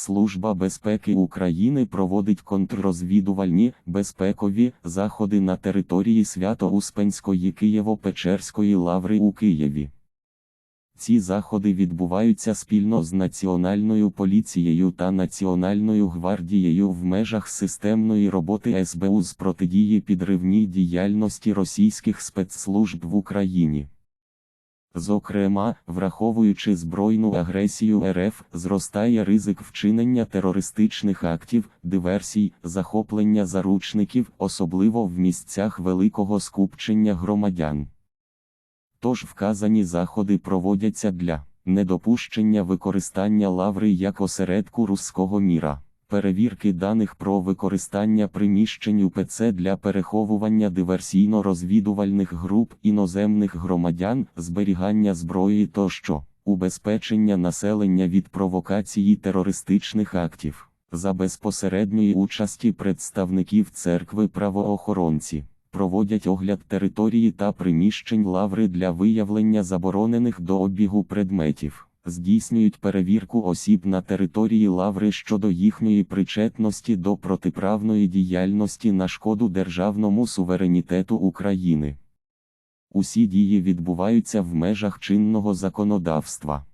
Служба безпеки України проводить контррозвідувальні безпекові заходи на території Свято-Успенської Києво-Печерської лаври у Києві. Ці заходи відбуваються спільно з Національною поліцією та Національною гвардією в межах системної роботи СБУ з протидії підривній діяльності російських спецслужб в Україні. Зокрема, враховуючи збройну агресію РФ, зростає ризик вчинення терористичних актів, диверсій, захоплення заручників, особливо в місцях великого скупчення громадян. Тож вказані заходи проводяться для недопущення використання лаври як осередку руського міра, перевірки даних про використання приміщень УПЦ для переховування диверсійно-розвідувальних груп іноземних громадян, зберігання зброї тощо, убезпечення населення від провокації терористичних актів, за безпосередньої участі представників церкви правоохоронці проводять огляд території та приміщень лаври для виявлення заборонених до обігу предметів, здійснюють перевірку осіб на території лаври щодо їхньої причетності до протиправної діяльності на шкоду державному суверенітету України. Усі дії відбуваються в межах чинного законодавства.